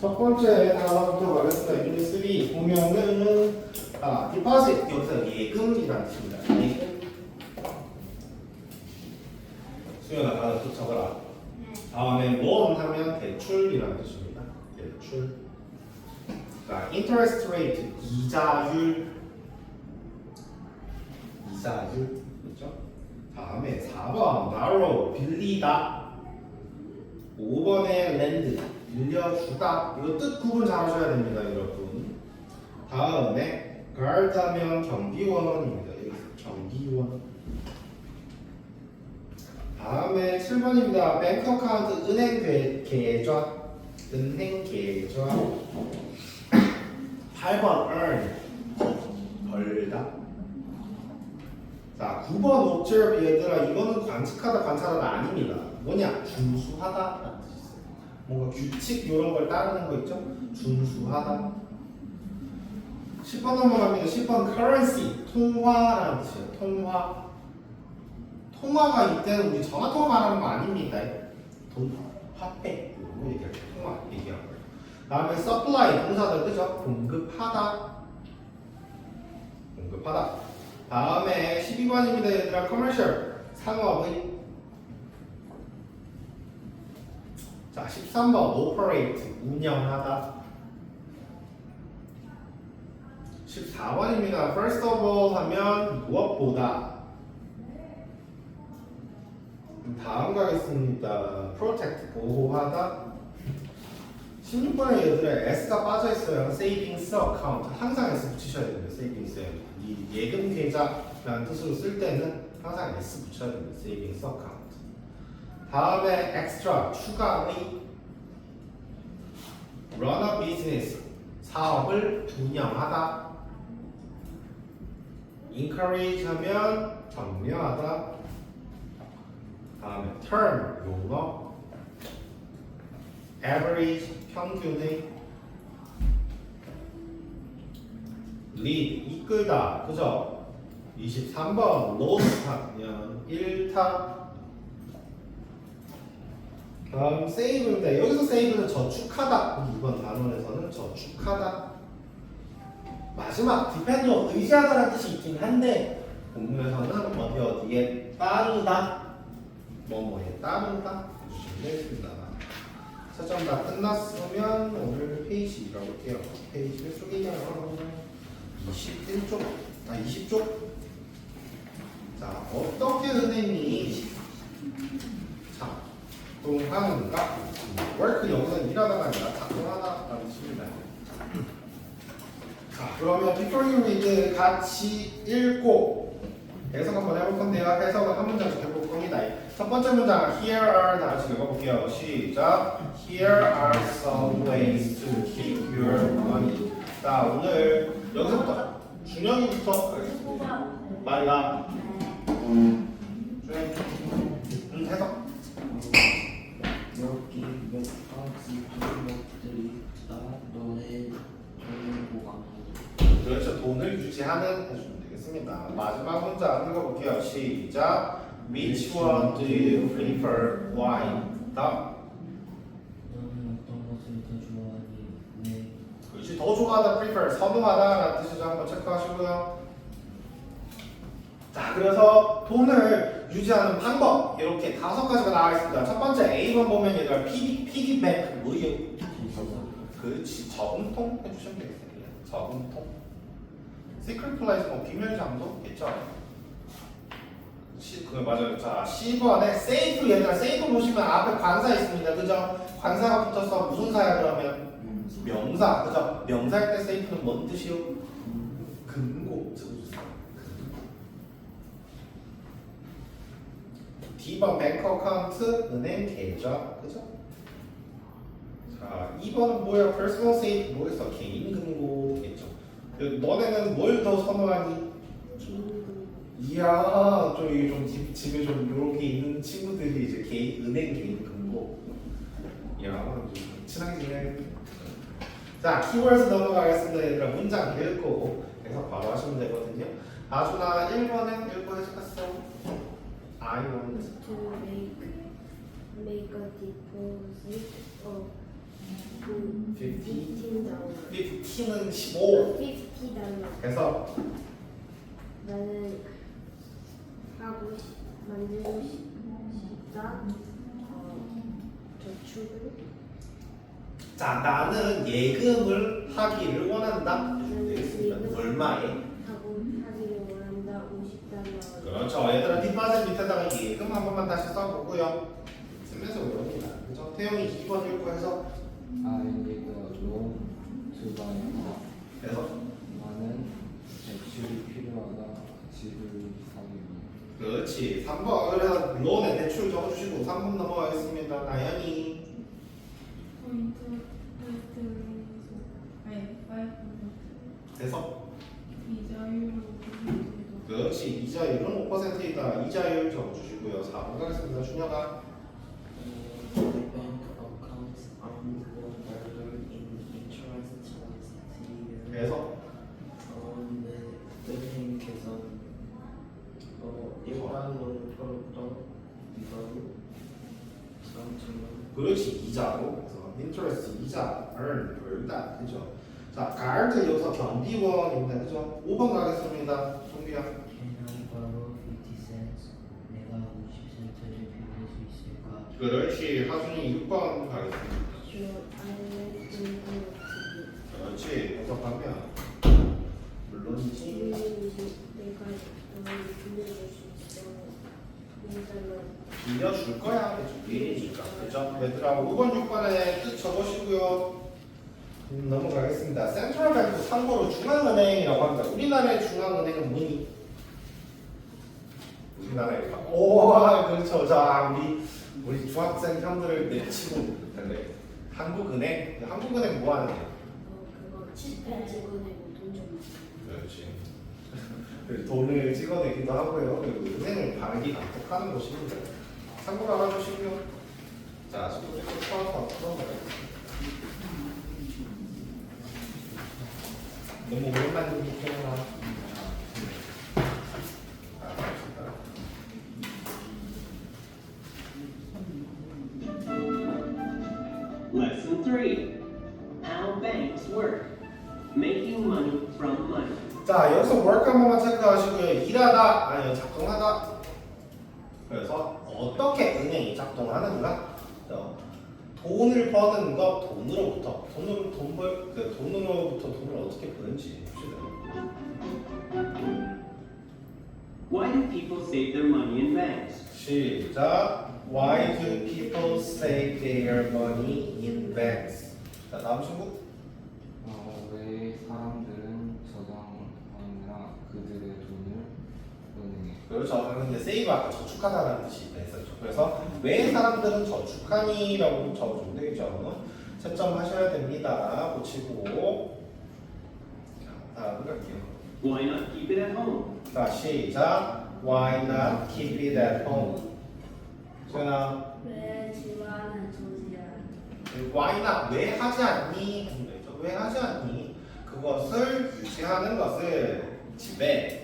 첫 번째 단어부터 가겠습니다. 유닛 3 보면은 아, deposit 여기서 예금이라는 뜻입니다. 예금. 수연아 단어 또 적어라. 다음에 loan 하면 대출이라는 뜻입니다. 대출. 자, interest rate 이자율. 이자율 그렇죠? 다음에 4번 borrow 빌리다. 5번에 lend 빌려주다. 이거 뜻 구분 잘 하셔야 됩니다, 여러분. 다음에 하면 경비원입니다. 경비원. 다음에 7번입니다. 뱅크 어카운트 은행 계- 계좌. 은행 계좌. 8번 earn 벌다. 자, 9번 observe 얘들아 이거는 관측하다 관찰하다 아닙니다. 뭐냐? 있어요. 뭔가 규칙 이런 걸 따르는 거 있죠? 준수하다. 10번 넘어갑니다. 10번 currency 통화라는 뜻이에요. 통화. 통화가 이때는 우리 전화 통화 말하는 거 아닙니다. 돈 화폐 이런 거 얘기할 때 통화 거예요. 다음에 supply 동사들 그죠? 공급하다. 공급하다. 다음에 12번입니다. 얘들아 commercial 상업의 자 13번 operate 운영하다 14번입니다. first of all 하면 무엇보다 다음 가겠습니다. protect 보호하다 16번에 얘들아 S가 빠져있어요. savings account 항상 S 붙이셔야 됩니다. savings 이 예금 계좌라는 뜻으로 쓸 때는 항상 S 붙여야 됩니다. savings account 다음에 extra 추가의 run a business 사업을 운영하다 encourage 하면 격려하다 다음에 term 용어 average 평균의 lead 이끌다 그죠? 23번 loss 하면 일타 다음 save인데 여기서 save는 저축하다 이번 단원에서는 저축하다 마지막 on 의지하다라는 뜻이 있긴 한데 본문에서는 어디 어디에 따르다 뭐뭐에 따르다 해주시면 되겠습니다 채점 다 끝났으면 오늘 페이지 읽어볼게요. 페이지 몇 쪽이냐? 21쪽, 아 20쪽. 자, 어떻게 은행이 작 동하는가? 월크 여기서 일하다가 아니라 작동하다라는 뜻입니다. 자, 그러면 before you read 같이 읽고 해석 한번 해볼 건데요. 해석은 한 문장씩 해볼 겁니다. 첫 번째 문장 Here are 다 같이 읽어볼게요. 시작. Here are some ways to keep your money. 자 오늘 여기서부터 준영이부터 가겠습니다. 말라. 준영. 음, 해석. 여기 몇 가지 방법들이 있다. 너의 돈을 보관. 돈을 유지하는 해주면 되겠습니다. 마지막 문장 읽어볼게요. 시작. Which one do you prefer? Why? 답. 너는 어떤 것을 더 좋아하니? 네. 그렇지. 더 좋아하다, prefer, 선호하다라는 뜻이죠. 한번 체크하시고요. 자, 그래서 돈을 유지하는 방법 이렇게 다섯 가지가 나와 있습니다. 첫 번째 A번 보면 얘가 피기 피기백 뭐예요? 그렇지. 저금통 해주시면 되겠습니다. 저금통. 시크릿 플레이스 뭐 비밀 장소 있죠? 시, 그 맞아요. 자, 10번에 세이프 얘들아 세이프 보시면 앞에 관사 있습니다. 그죠? 관사가 붙어서 무슨 사야 그러면 명사. 그죠? 명사일 때 세이프는 뭔 뜻이요? 금고. 적어주세요. D번 뱅크 어카운트 은행 계좌. 그죠? 자, 2번은 뭐예요? personal safe 뭐였어? 개인 금고겠죠. 그 너네는 뭘 더 선호하니? 이야, 좀, 이게 좀 집, 집에 좀 이렇게 있는 친구들이 이제 개인, 은행 개인 금고. 좀 친하게 지내. 자, 키워드 넘어가겠습니다. 얘들아, 문장 읽고 해석 바로 하시면 되거든요. 아주나 1번에 읽고 해석했어. I want to make make a deposit of 50 15 달러 50는 15 50 달러 그래서 나는 하고 싶, 만들고 싶, 싶다. 어, 저축을 자 나는 예금을 하기를 원한다. 얼마에? 하고 하기를 원한다. 50달러. 그렇죠. 얘들아 뒷받침 밑에다가 예금 한 번만 다시 써보고요. 쓰면서 외웁니다. 그죠? 태용이 2번 읽고 해서 A car. 그래서 나는 대출이 필요하다. 집을 사기. 그렇지 3번 그래서 론에 대출 적어주시고 3번 넘어가겠습니다 나연이 포인트 포인트 아니 파이브 그래서 이자율로 포인트도 그렇지 이자율은 5%이다 이자율 적어주시고요 4번 가겠습니다 준혁아 My bank accounts aren't burdened in interest last year. 그래서 어, 네, 은행께서 어, 일반으로 벌었던 이거를 상처는 그렇지 이자로 그래서 interest 이자 earn 벌다 그죠 자 guard 여기서 경비원입니다 그죠 5번 가겠습니다 동비야 Can I borrow 50 cents? 내가 50센트를 빌릴 수 있을까? 그렇지 하준이 6번 가겠습니다. 그렇지 물론이지 빌리지 내가 너를 빌려줄 수 있어. 5달러 빌려줄 거야 그죠? 미리니까. 그죠? 얘들아 5번 6번에 뜻 적으시고요. 음, 넘어가겠습니다. 센트럴 뱅크 참고로 중앙은행이라고 합니다. 우리나라의 중앙은행은 뭐니? 우리나라의 오 그렇죠 자 우리 우리 중학생 형들을 내치고 텐데 한국은행 한국은행 뭐 하는 애? 어 그거 칠펜 찍어내고 돈좀 그렇지. 그래서 돈을 찍어내기도 하고요. 그리고 은행을 바르기 감독하는 곳입니다. 참고로 알아두시고요. 자, 또 처음부터 풀어봐요. 너무 오랜만에 듣겠구나. 자, Lesson 3 How Banks Work Making Money from Money. 자, 여기서 work 한 번만 체크하시고요. 일하다, 아니요, 작동하다. 그래서 어떻게 은행이 작동하는가? 어, 돈을 버는 것, 돈으로부터, 돈으로 돈 벌, 그 돈으로부터 돈을 어떻게 버는지 봅시다. Why do people save their money in banks? 시작. Why do people save their money in banks? 자, 다음 친구. 어, 왜 사람들은 저장하느냐 그들의 돈을 은행에. 그렇죠. 근데 save 아까 저축하다라는 뜻이 있었죠. 그래서 왜 사람들은 저축하니라고 적어주면 되겠죠. 채점 하셔야 됩니다. 고치고. 자, 다음 갈게요. Why not keep it at home? 자, 시작. Why not keep it at home? 소연아, 왜 집안은 조지야 why not? 왜 하지 않니? 하는 거죠. 왜 하지 않니? 그것을 유지하는 것을 집에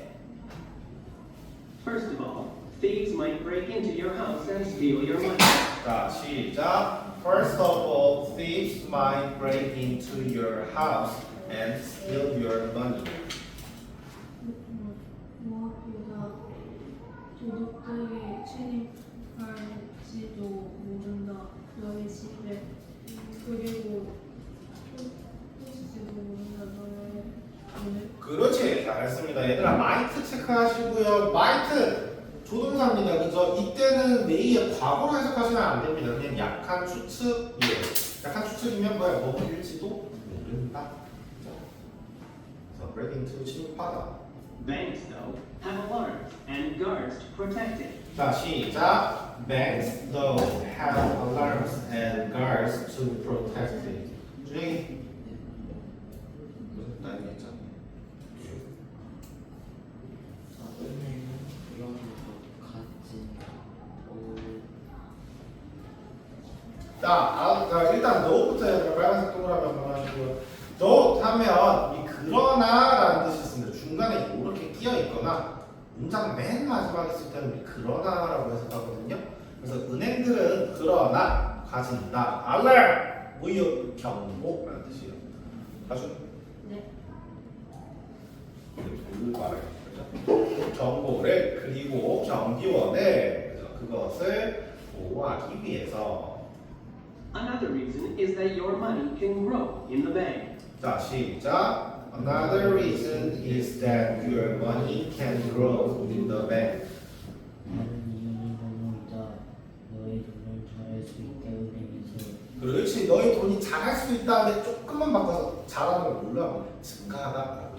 First of all, thieves might break into your house and steal your money. 자, 시작. First of all, thieves might break into your house and steal your money. 너의 집에 그리고 모른다 그렇지, 잘했습니다. 얘들아, might 체크하시고요. might 조동사입니다. 그죠? 이때는 메이의 과거로 해석하시면 안 됩니다. 그냥 약한 추측이에요. 약한 추측이면 뭐야? 뭐일지도 모른다. 그죠? 그래서 break into 침입하다. Banks, though, have alarms and guards to protect it. 자, 시작. Banks though have alarms and guards to protect it. 말해요. 그죠? 경고를 그리고 그죠? 그것을 보호하기 위해서 Another reason is that your money can grow in the bank. 자 시작. Another reason is that your money can grow in the bank. 잘할 그렇지. 너희 돈이 자랄 수 있다는데 조금만 바꿔서 잘하는 걸 몰라. 해주는 거죠.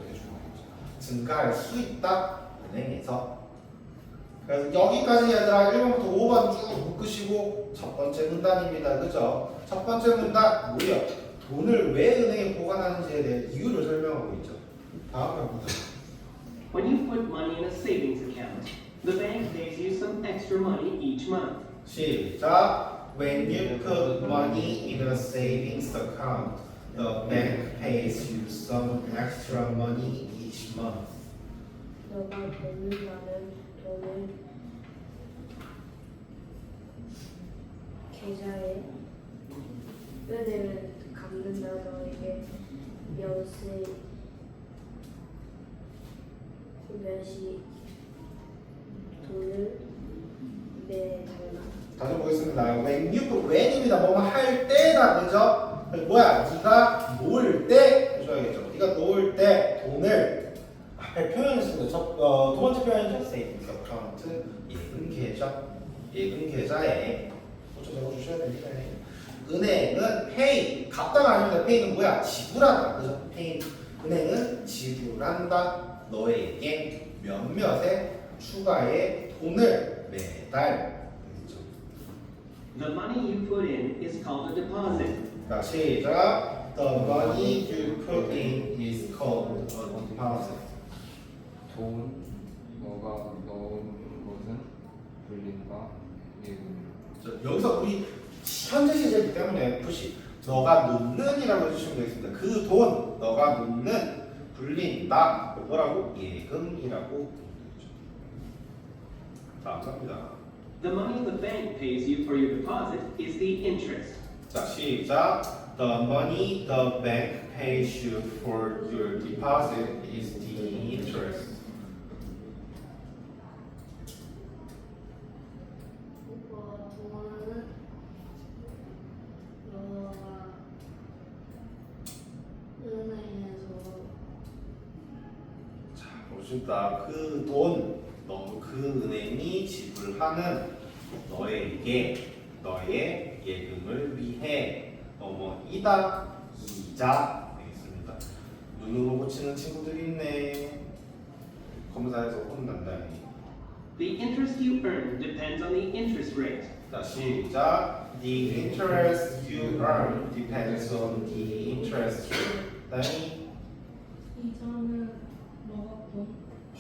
증가할 수 있다. 은행에서. 그래서 여기까지 얘들아 1번부터 5번 쭉 묶으시고 첫 번째 문단입니다. 그죠? 첫 번째 문단 뭐야? 돈을 왜 은행에 보관하는지에 대해 이유를 설명하고 있죠. 다음 문단. When you put money in a savings account, the bank pays you some extra money each month. 시작. When you put money in a savings account, the bank pays you some extra money month. 너가 버는다는 돈을 계좌에 은행을 갚는다 너에게 몇세 몇이 돈을 내달라 다시 보겠습니다. When you put when입니다. 뭐뭐 할 때다, 그죠? 그래서 뭐야? 네가 놓을 때 해줘야겠죠. 네가 놓을 때 돈을 앞에 표현을 쓰는데 첫, 어, 두 번째 표현이죠. savings account 예금 계좌 예금 계좌에 좀 적어주셔야 됩니다. 은행은 pay 갚다가 아닙니다. pay는 뭐야? 지불하다, 그죠? pay 은행은 지불한다. 너에게 몇몇의 추가의 돈을 매달 그죠? The money you put in is called a deposit. 자, 시작. The money you put in is called a deposit. 돈 너가 넣은 것은 불린다 여기서 우리 현재 시제이기 때문에 FC 너가 놓는이라고 해주시면 되겠습니다. 그 돈 너가 놓는 불린다 뭐라고 예금이라고. 다음 갑니다. The money the bank pays you for your deposit is the interest. 자 시작. The money the bank pays you for your deposit is the interest. 지불하는 너에게 너의 예금을 위해 어머이다 이자 되겠습니다. 눈으로 고치는 친구들이 있네. 검사에서 혼난다. The interest you earn depends on the interest rate. 자, 시작. The interest you earn depends on the interest rate. 다음이 이자는 너가 번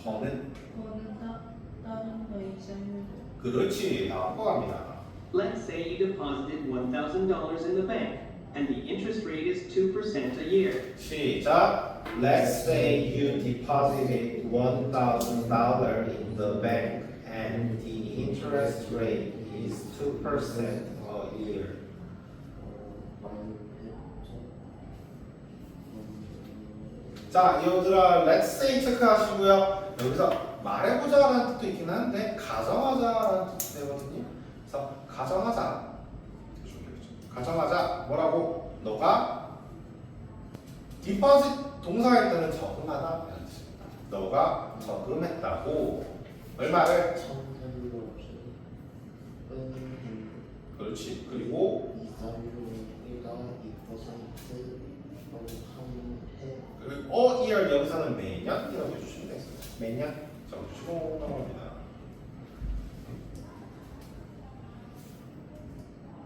버는 버는 따, 따른 거 이자율 그렇지. 다음 거 갑니다. Let's say you deposited $1,000 in the bank, and the interest rate is 2% a year. 시작. Let's say you deposited one thousand dollar in the bank and the interest rate is two percent a year. 자, 여러분들아, let's say 체크하시고요. 여기서 말해보자라는 뜻도 있긴 한데 가정하자라는 뜻이 되거든요. 그래서 가정하자. 가정하자. 뭐라고? 너가 때는 저금하다 라는 뜻입니다. 너가 저금했다고 얼마를 그렇지. 그리고 이자율로가 2% 정함해 그리고 어 year 여기서는 매년 이라고 해주시면 되겠습니다. 매년 적어주시고 넘어갑니다.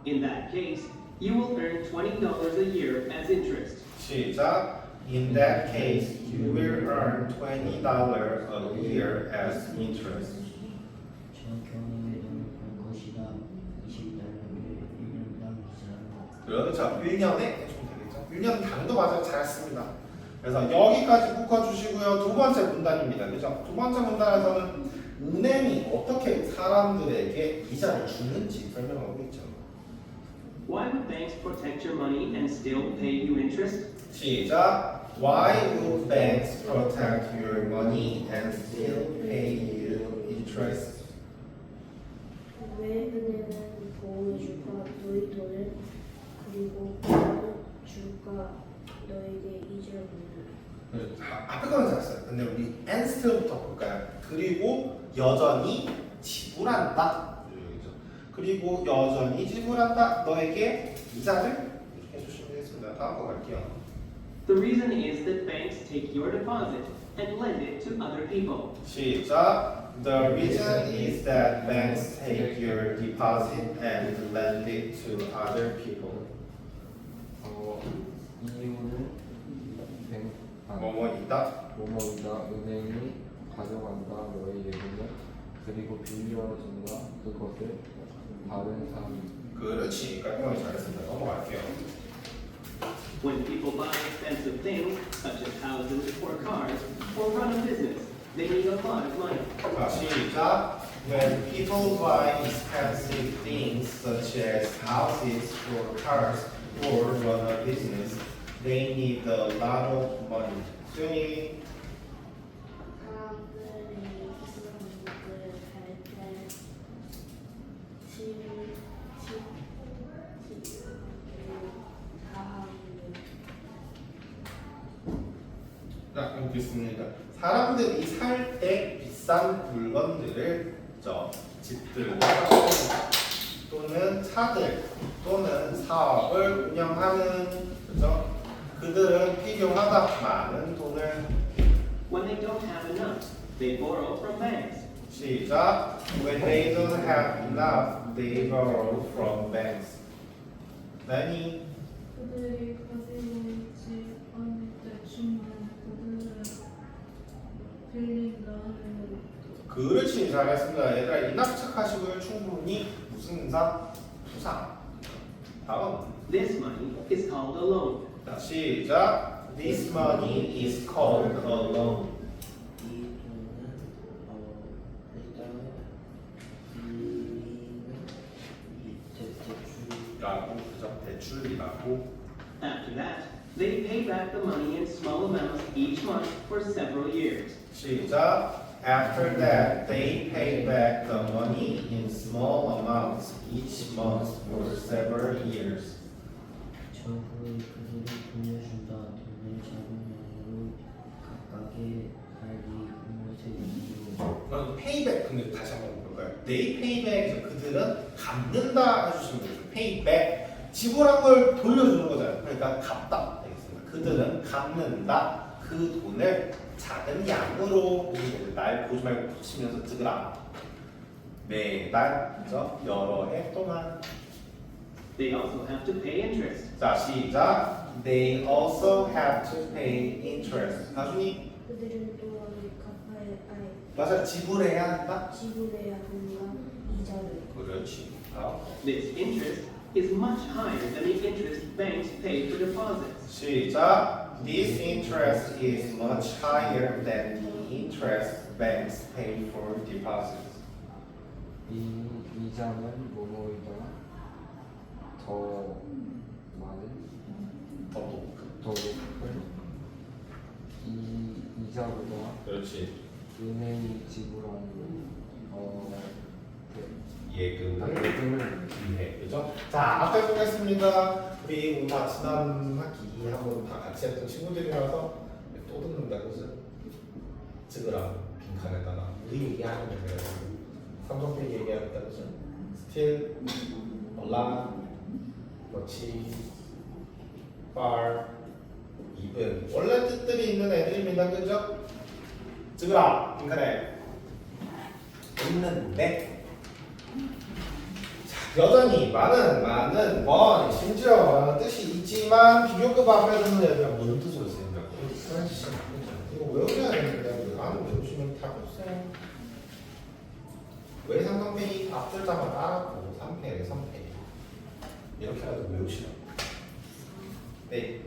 In that case, you will earn $20 a year as interest. 시작. In that case, you will earn twenty dollars a year as interest. 저 경우에 돈을 벌 것이다 20달러를 1년당 이자로 그렇죠. 1년에 해주면 되겠죠. 1년 단도 맞아요. 잘했습니다. 그래서 여기까지 묶어주시고요. 두 번째 문단입니다. 그죠? 두 번째 문단에서는 은행이 어떻게 사람들에게 이자를 주는지 설명하고 있죠. Why would banks protect your money and still pay you interest? 시작. Why would banks protect your money and still pay you interest? 왜 은행은 보호해줄까 너희 돈을 그리고 보호는 줄까 너에게 이자를 묻는 아, 앞에 거는 잘했어요. 근데 우리 and still부터 볼까요? 그리고 여전히 지불한다. 여기죠. 그리고 여전히 지불한다. 너에게 이자를 이렇게 해주시면 되겠습니다. 다음 거 갈게요. The reason is that banks take your deposit and lend it to other people. 시작. The reason is that banks take your deposit and lend it to other people. 어, 이유는 뱅, 아, 뭐뭐이다. 뭐뭐이다 은행이 가져간다 너의 예금을 그리고 빌려준다 그것을 다른 사람이 그렇지. 깔끔하게 잘했습니다. 넘어갈게요. When people buy expensive things, such as houses or cars, or run a business, they need a lot of money. 자, 시작. When people buy expensive things such as houses or cars or run a business, they need a lot of money. 수영이 있습니다. 사람들이 살 때 비싼 물건들을 저 집들 또는 차들 또는 사업을 운영하는 그죠? 그들은 필요하다 많은 돈을 When they don't have enough, they borrow from banks. 시작. When they don't have enough, they borrow from banks. 나니 그들이 가지고 있지 않을 때 주면 그들은 빌린다는 그렇지 잘했습니다. 얘들아 이낙 착하시고요. 충분히 무슨 인사? 부상. 다음. This money is called a loan. 자, 시작. This money is called a loan. 이 돈은 어 일단 빌리는 이 대- 대출 라고 그죠? 대출이라고. After that, they pay back the money in small amounts each month for several years. 시작. After that, they pay back the money in small amounts each month for several years. 저후 그들이 돌려준다 돈을 자금형으로 각각의 살기 공모세금으로 그럼 payback 근데 다시 한번 볼까요? Pay back 그들은 갚는다 해주시면 되죠. payback 지불한 걸 돌려주는 거잖아요. 그러니까 갚다 되겠습니다. 그들은 갚는다 그 돈을 작은 양으로 날 보지 말고 붙이면서 찍으라. 매달 그죠? 여러 해 동안 They also have to pay interest. 자 시작. They also have to pay interest. 나중에 그들은 또한 갚아야 아니 맞아 지불해야 한다. 지불해야 한다 이자를 그렇지. 다음. This interest is much higher than the interest banks pay for deposits. 시작. This interest is much higher than the interest banks pay for deposits. 이 이자는 뭐뭐이다 더 많은 더 높은. 더 높은 이 이자보다 그렇지. 은행이 지불하는 어 그, 예금을 예금을 위해 그죠? 자 앞에 보겠습니다. 우리 뭔가 지난 학기 한번 다 같이 했던 친구들이라서 또 듣는다 그죠? 찍으라 빈칸에다가 우리 얘기하는 거예요. 삼성페이 얘기했다 그죠? 스틸, 올라, 뭐치, far, even 원래 뜻들이 있는 애들입니다 그죠? 찍으라 빈칸에 있는데 여전히 많은 많은 번 심지어 뜻이 있지만 비교급 앞에 두는 애들은 무슨 뜻으로 쓰인다고? 이거 외우셔야 이거 안 외우시면 답 없어요. 왜 삼성페이 앞글자만 따라고 3패, 3패 이렇게라도 외우시라고. 네.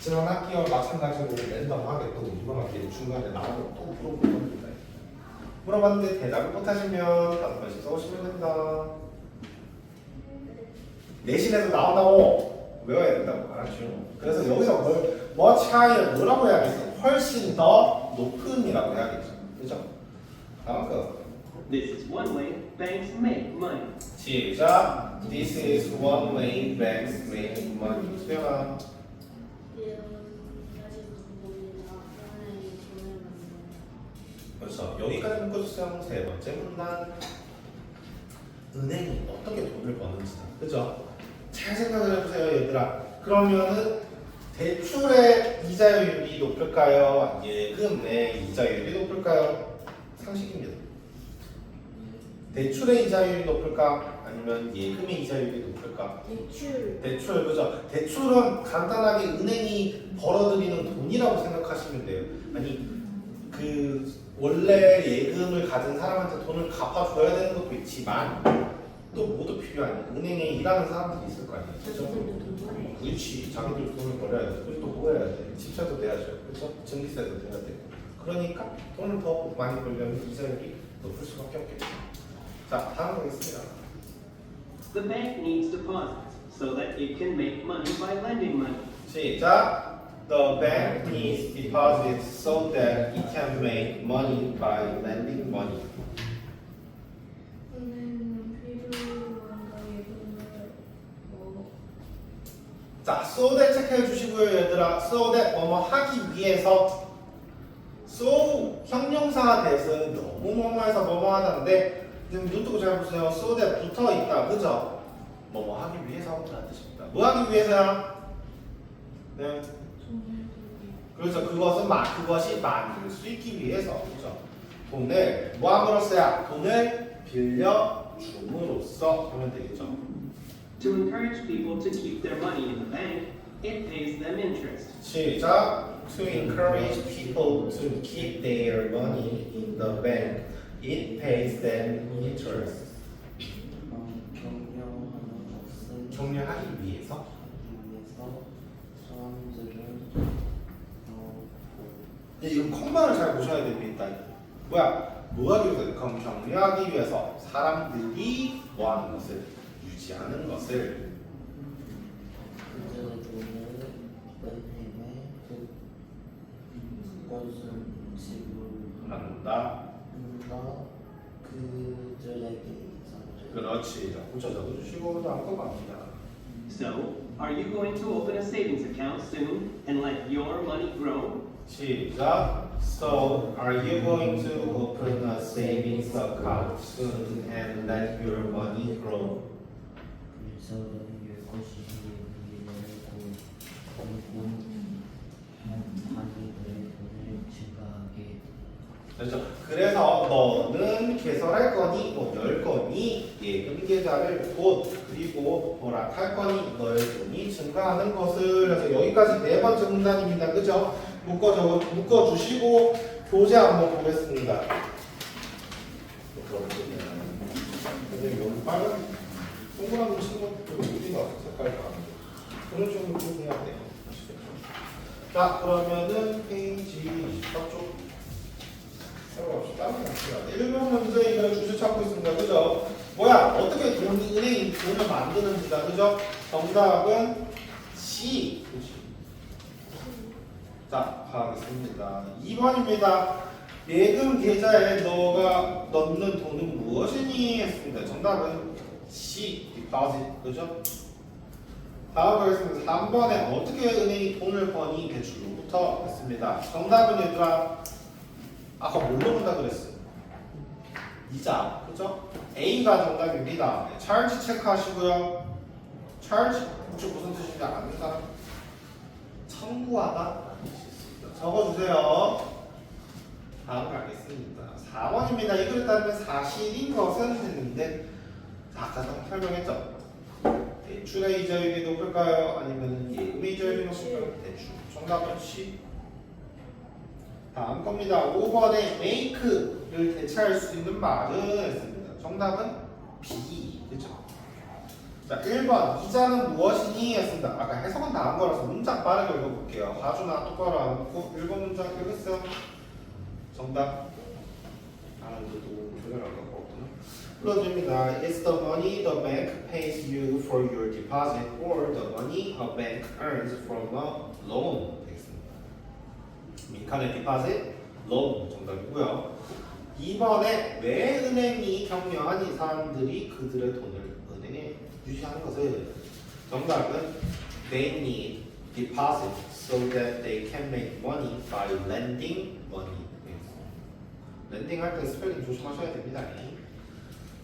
지난 학기와 마찬가지로 랜덤하게 또 학기 중간에 나오고 또 물어볼 겁니다. 물어봤는데 대답을 못하시면 다섯 번씩 써오시면 됩니다. 내신에서 나온다고 외워야 된다고 알았죠? 그래서 여기서 뭘, 뭐 차이 뭐라고 해야겠어? 훨씬 더 높은이라고 해야겠죠. 그죠? 다음 거. This is one way banks make money. 시작. This is one way banks make money. 수영아. 그렇죠. 여기까지 묶어주세요. 세 번째 문단. 은행이 어떻게 돈을 버는지다. 그죠? 잘 생각을 해보세요, 얘들아. 그러면은 대출의 이자율이 높을까요? 예금의 이자율이 높을까요? 상식입니다. 대출의 이자율이 높을까? 아니면 예금의 이자율이 높을까? 대출 대출 그죠? 대출은 간단하게 은행이 벌어들이는 돈이라고 생각하시면 돼요. 아니 그 원래 예금을 가진 사람한테 돈을 갚아줘야 되는 것도 있지만 또 뭐도 필요하니 은행에 일하는 사람들이 있을 거 아니에요. 그죠? 그렇지 자기들 돈을 벌어야 돼. 그리고 또 뭐 해야 돼? 집세도 내야죠. 그죠? 전기세도 내야 돼. 그러니까 돈을 더 많이 벌려면 이자율이 높을 수밖에 없겠죠. 자 다음 보겠습니다. The bank needs deposits so that it can make money by lending money. 시작. The bank needs deposits so that it can make money by lending money. 은행은 필요한 예금을 뭐 자, so that 체크해 주시고요, 얘들아. so that 뭐뭐 하기 위해서 so 형용사가 돼서 너무 뭐뭐해서 뭐뭐 하다는데 지금 눈 뜨고 잘 보세요. so that 붙어 있다, 그죠? 뭐 뭐 하기 위해서 라는 뜻입니다. 뭐 하기 위해서야? 네. 그래서 그것은 마, 그것이 만들 수 있기 위해서 그죠? 돈을 뭐 함으로써야 돈을 빌려 줌으로써 하면 되겠죠. To encourage people to keep their money in the bank, it pays them interest. 시작. To encourage people to keep their money in the bank, it pays them interest. 어, 격려하는 것은 격려하기 위해서. 위해서 사람들을 어, 근데 이건 컴마를 잘 보셔야 됩니다. 뭐야? 뭐 하기 위해서? 그럼 격려하기 위해서 사람들이 뭐 하는 것을 유지하는 것을 그들의 돈을 은행에 그것을 지불 한다 한다. 그들에게 이자를 그렇지. 자, 고쳐 적어주시고 다음 거 갑니다. So, are you going to open a savings account soon and let your money grow? 시작. So, are you going to open a savings account soon and let your money grow? 그래서 너는 것이 그렇죠. 그래서 너는 개설할 거니, 뭐열 거니, 예금 계좌를 곧 그리고 뭐락할 거니, 너의 돈이 증가하는 것을 그래서 여기까지 네 번째 문단입니다. 그죠? 묶어 적 묶어 주시고 교재 한번 보겠습니다. 근데 여기 빨간 동그라미 친구 어디가 색깔 다른데 그런 식으로 좀 해야 돼요. 자 그러면은 페이지 24쪽 해봅시다. 1번 문제 이거 주제 찾고 있습니다. 그죠? 뭐야? 어떻게 돈, 은행이 돈을 만드는지다. 그죠? 정답은 C. 그치? 자, 가겠습니다. 2번입니다. 예금 계좌에 너가 넣는 돈은 무엇이니? 했습니다. 정답은 C. deposit. 그죠? 다음 가겠습니다. 3번에 어떻게 은행이 돈을 버니? 대출로부터 했습니다. 정답은 얘들아 아까 뭘로 본다 그랬어? 이자, 그죠? A가 정답입니다. 네, charge 체크하시고요. charge 혹시 무슨 뜻인지 아는 사람? 청구하다? 적어주세요. 다음 가겠습니다. 4번입니다. 이걸 따르면 사실인 것은 했는데 아까 설명했죠? 대출의 이자율이 높을까요? 아니면 예금의 이자율이 높을까요? 대출. 정답은 C. 다음 겁니다. 5번에 make를 대체할 수 있는 말은 했습니다. 정답은 B. 그죠? 자, 1번 이자는 무엇이니? 했습니다. 아까 해석은 다 한 거라서 문장 빠르게 읽어볼게요. 가주나 똑바로 안 읽고 1번 문장 읽었어요. 정답. 아, 이거 또 조절 안 갖고 왔구나. 불러줍니다. It's the money the bank pays you for your deposit or the money a bank earns from a loan. 민간의 deposit, loan 정답이고요. 2번에 왜 은행이 격려한 이 사람들이 그들의 돈을 은행에 유지하는 것을 정답은 they need deposit so that they can make money by lending money. 랜딩 할 때 스펠링 조심하셔야 됩니다.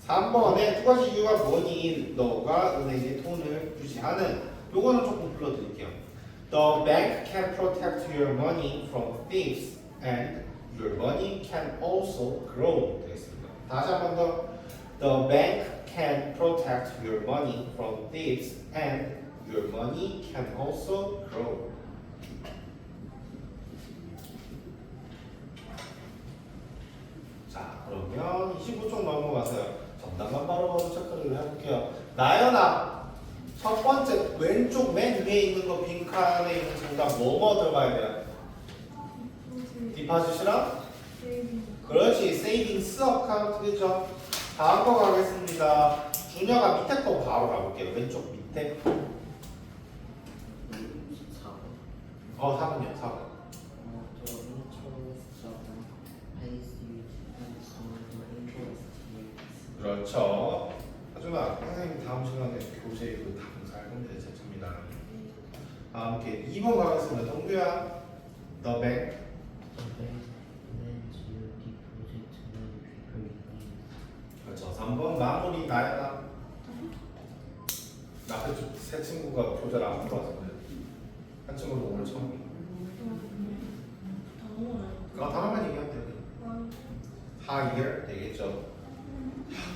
3번에 두 가지 이유가 뭐니? 너가 은행에 돈을 유지하는 요거는 조금 불러드릴게요. The bank can protect your money from thieves and your money can also grow 되겠습니다. 다시 한 번 더. The bank can protect your money from thieves and your money can also grow. 자, 그러면 25쪽 넘어가서요. 정답만 바로 바로 체크를 해볼게요. 나연아, 첫 번째 왼쪽 맨 위에 있는 거 빈칸에 있는 정답 뭐뭐 들어가야 돼요? 디파짓이랑? 그렇지, 세이빙스 어카운트 그죠? 다음 거 가겠습니다. 준혁아 밑에 거 바로 가볼게요. 왼쪽 밑에. 4번. 어, 4번이요, 4번. 어, 저 interest of pays you on the interest rates. 그렇죠. 하지만 선생님 다음 시간에 교재에 그 당사할 건데 제청입니다. 다음 게 2번 가겠습니다. 동규야, people need. 그렇죠. 3번 마무리 나야다. 나 그쪽 새 친구가 교재를 안 풀어서 그래. 한 친구도 오늘 처음이야. 어, 다음만 얘기하면 돼요. higher 되겠죠.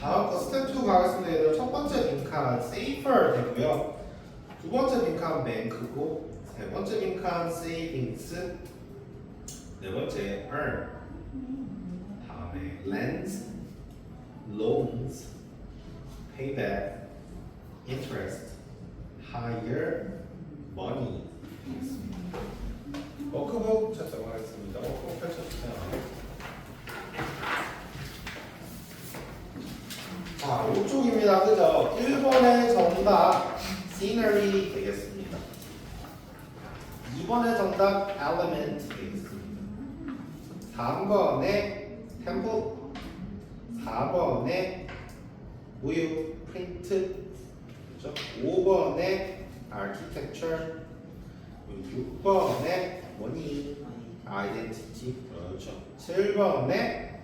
다음 거 스텝 2 가겠습니다. 첫 번째 빈칸 safer 되고요. 두 번째 빈칸 bank고 세 번째 빈칸 savings 네 번째 earn 다음에 lends loans payback interest higher money 워크북 작성하겠습니다. 워크북 펼쳐주세요. 자, 이쪽입니다. 그죠? 1번의 정답 scenery 되겠습니다. 2번의 정답 element 되겠습니다. 3번의 템프 4번의 우유 프린트 그렇죠? 5번의 architecture 6번의 money identity 그렇죠. 7번의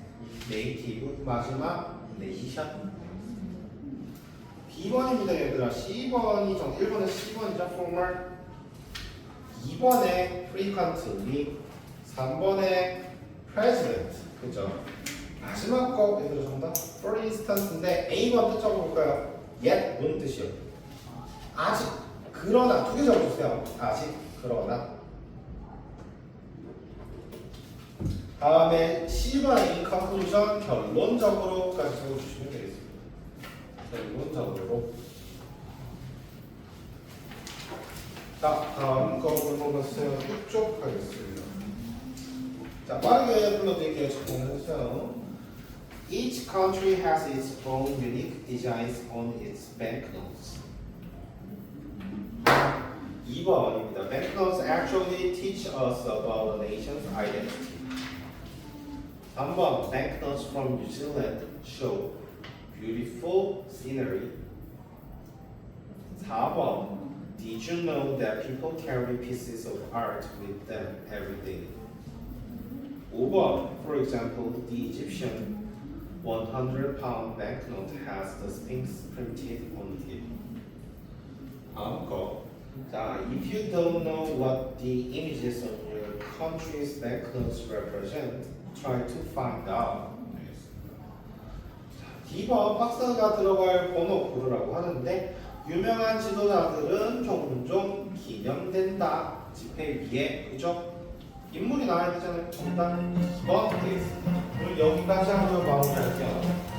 native 마지막 nation 2번입니다 얘들아. 10번이 정 1번은 10번이죠 formal 2번에 frequent 3번에 present. 그죠? 마지막 거 얘들아 정답. For instance인데 A번 뜻 적어볼까요? yet 뭔 뜻이요? 아직 그러나 두 개 적어주세요. 아직 그러나. 다음에 C번 인컨클루션 결론적으로까지 적어주시면 됩니다. 결론적으로 자 다음 거 넘어가세요 이쪽 하겠습니다 자 빠르게 불러드릴게요 적응해주세요 Each country has its own unique designs on its banknotes 2번입니다. Banknotes actually teach us about a nation's identity. 3번 Banknotes from New Zealand show beautiful scenery. 4번 Did you know that people carry pieces of art with them every day? 5번 For example, the Egyptian 100 pound banknote has the Sphinx printed on it. 다음 거. 자, if you don't know what the images on your country's banknotes represent, try to find out. 자, D번 박스가 들어갈 번호 고르라고 하는데 유명한 지도자들은 종종 기념된다. 지폐 위에 그죠? 인물이 나와야 되잖아요. 정답 2번 되겠습니다. 오늘 여기까지 하고 마무리할게요.